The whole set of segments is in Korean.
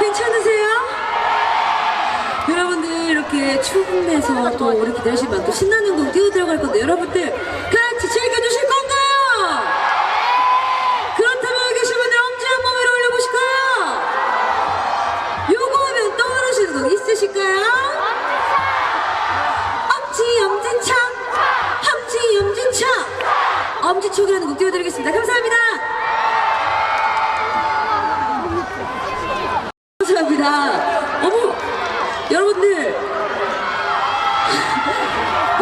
괜찮으세요? 여러분들 이렇게 추운 데서 또 오래 기다리신 만큼 신나는 곡 뛰어 들어갈 건데 여러분들 같이 즐겨주실 건가요? 그렇다면 여기 계신 분들 엄지 한 번 위로 올려보실까요? 요거 하면 떠오르시는 곡 있으실까요? 엄지 엄지척 엄지 엄지척 엄지척이라는 곡 띄워드리겠습니다 감사합니다 감사합니다 어머 여러분들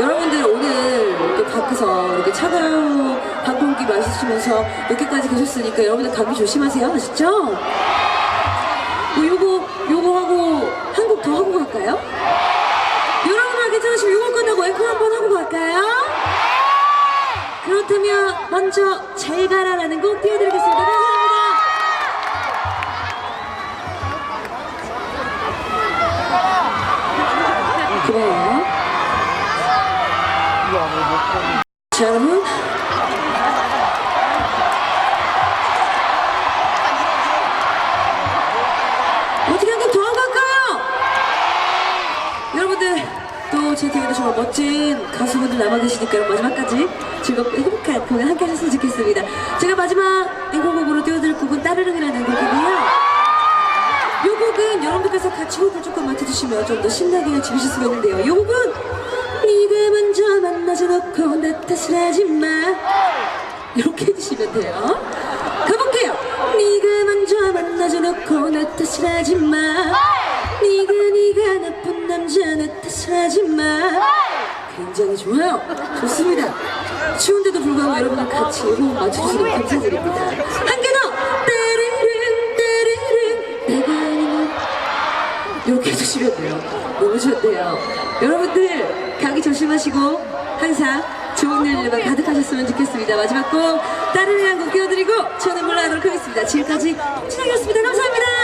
여러분들 오늘 이렇게 밖에서 이렇게 차가운 방풍기 마시시면서 여기까지 계셨으니까 여러분들 감기 조심하세요 아시죠? 뭐 요거 요거 하고 한 곡 더 하고 갈까요? 여러분들 괜찮으시면 요거 끝나고 앵콜 한번 하고 갈까요? 그렇다면 먼저 잘 가라라는 곡 띄워드리겠습니다. 그래요. 자, 여러분. 어떻게 한곡더 갈까요? 여러분들 또제 뒤에도 정말 멋진 가수분들 남아 계시니까요 마지막까지 즐겁고 행복한 공연 함께 하셨으면 좋겠습니다 제가 마지막 앵콜곡으로 띄워드릴 곡은 따르릉이라는 곡이고요 이 여러분들께서 같이 호흡을 조금 맞춰주시면 좀 더 신나게 즐기실 수가 있는데요. 이 곡은 네가 먼저 만나지 놓고 내 탓을 하지마. 이렇게 해주시면 돼요. 가볼게요. 네가 먼저 만나지 놓고 내 탓을 하지마. 네가 네가 나쁜 남자 내 탓을 하지마. 굉장히 좋아요. 좋습니다. 추운데도 불구하고 여러분들 같이 호흡 맞춰주시는 거 감사드립니다. 한 이렇게 해주시면 돼요. 너무 좋네요. 여러분들, 감기 조심하시고, 항상 좋은 일들만 가득하셨으면 좋겠습니다. 마지막 곡, 다른 이한 곡 띄워드리고, 저는 물러가도록 하겠습니다. 지금까지 홍진영이었습니다. 감사합니다.